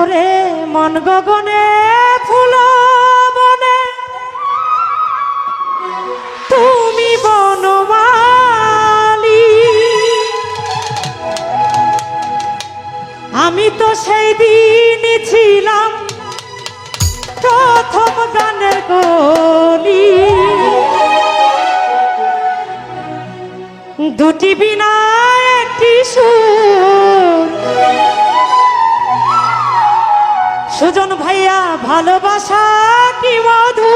ওরে মন গগনে ফুল বনে। তুমি বনমালি আমি তো সেই দিনই ছিলাম প্রথম গানের গলি দুটি বিনা সুজন ভাইয়া, ভালোবাসা কি মধু?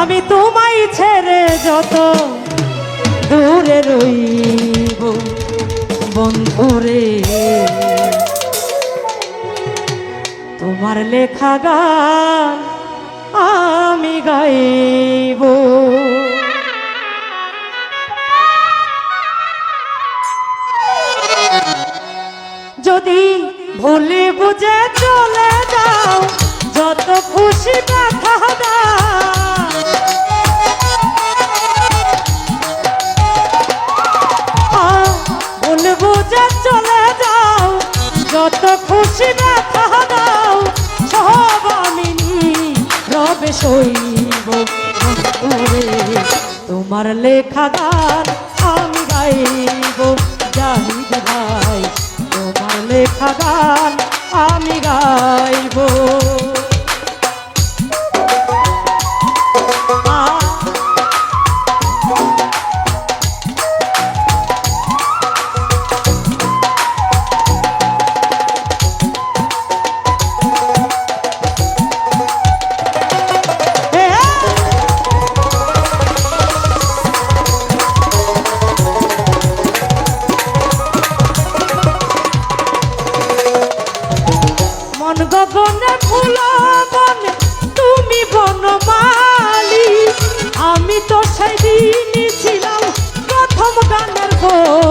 আমি তোমায় ছেড়ে যত দূরে রইব বন্ধুরে তোমার লেখা গান আমি গাইব। যত খুশি ব্যথা দাও সব আমি রবে সইব। তোমার লেখা গান আমি গাইব। জাহিদ ভাই, তোমার লেখা গান আমি গাইব। আমি তো সেদিনই ছিলাম প্রথম গানের বলি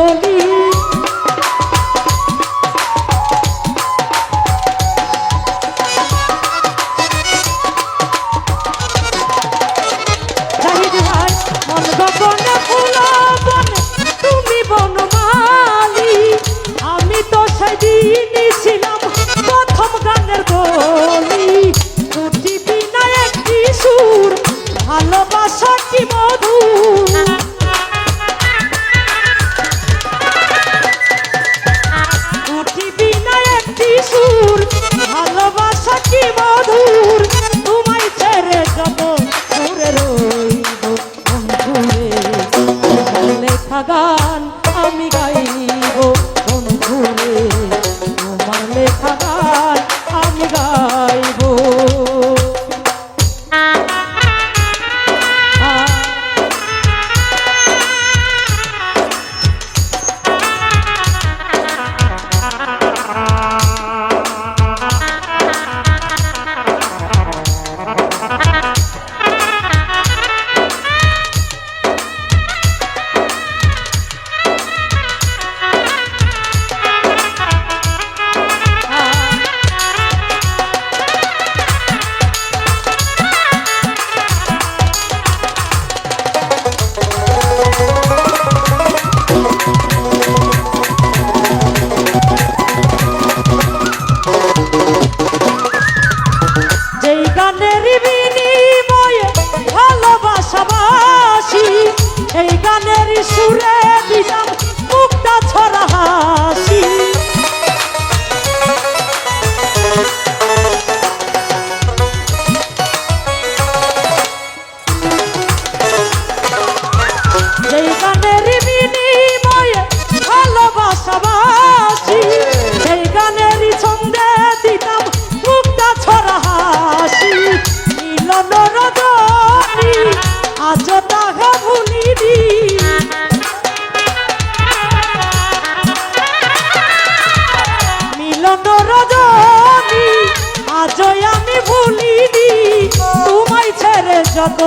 যত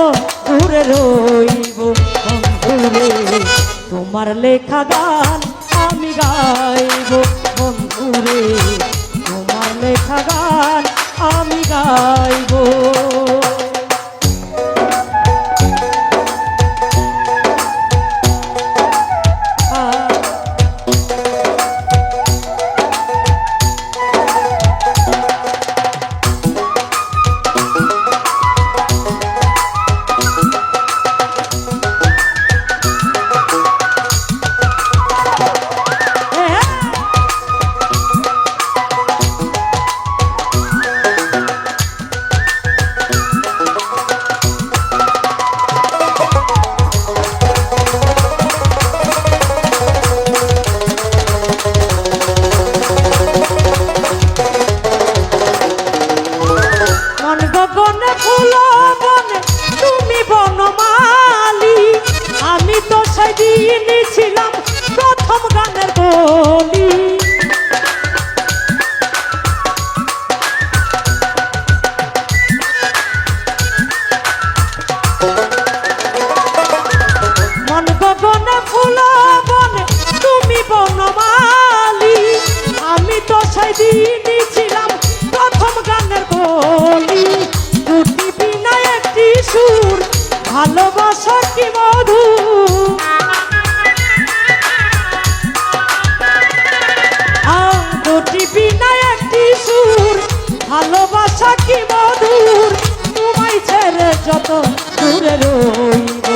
দূরে রইব বন্ধুরে, তোমার লেখা গান আমি গাইব বন্ধুরে, তোমার লেখা গান আমি গাইব। ভালোবাসা কি মধু? আও দুটি বিনা একটি সুর, ভালোবাসা কি মধুর? তোমায় ছেড়ে যত দূরে রইব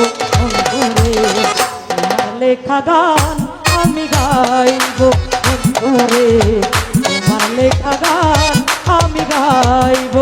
লেখা গান আমি গাইব তোমার লেখা গান আমি গাইব।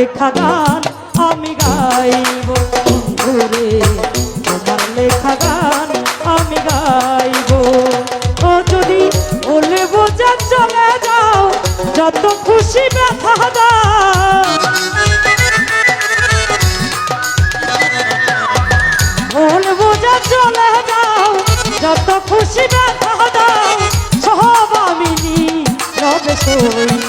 লেখা গান আমি গাইব বন্ধুরে। তোমার লেখা গান আমি গাইব। ও যদি বলে বোঝা চলে যাও, যত খুশি ব্যথা দাও। ভুল বোঝা চলে যাও, যত খুশি ব্যথা দাও আমি রবে সই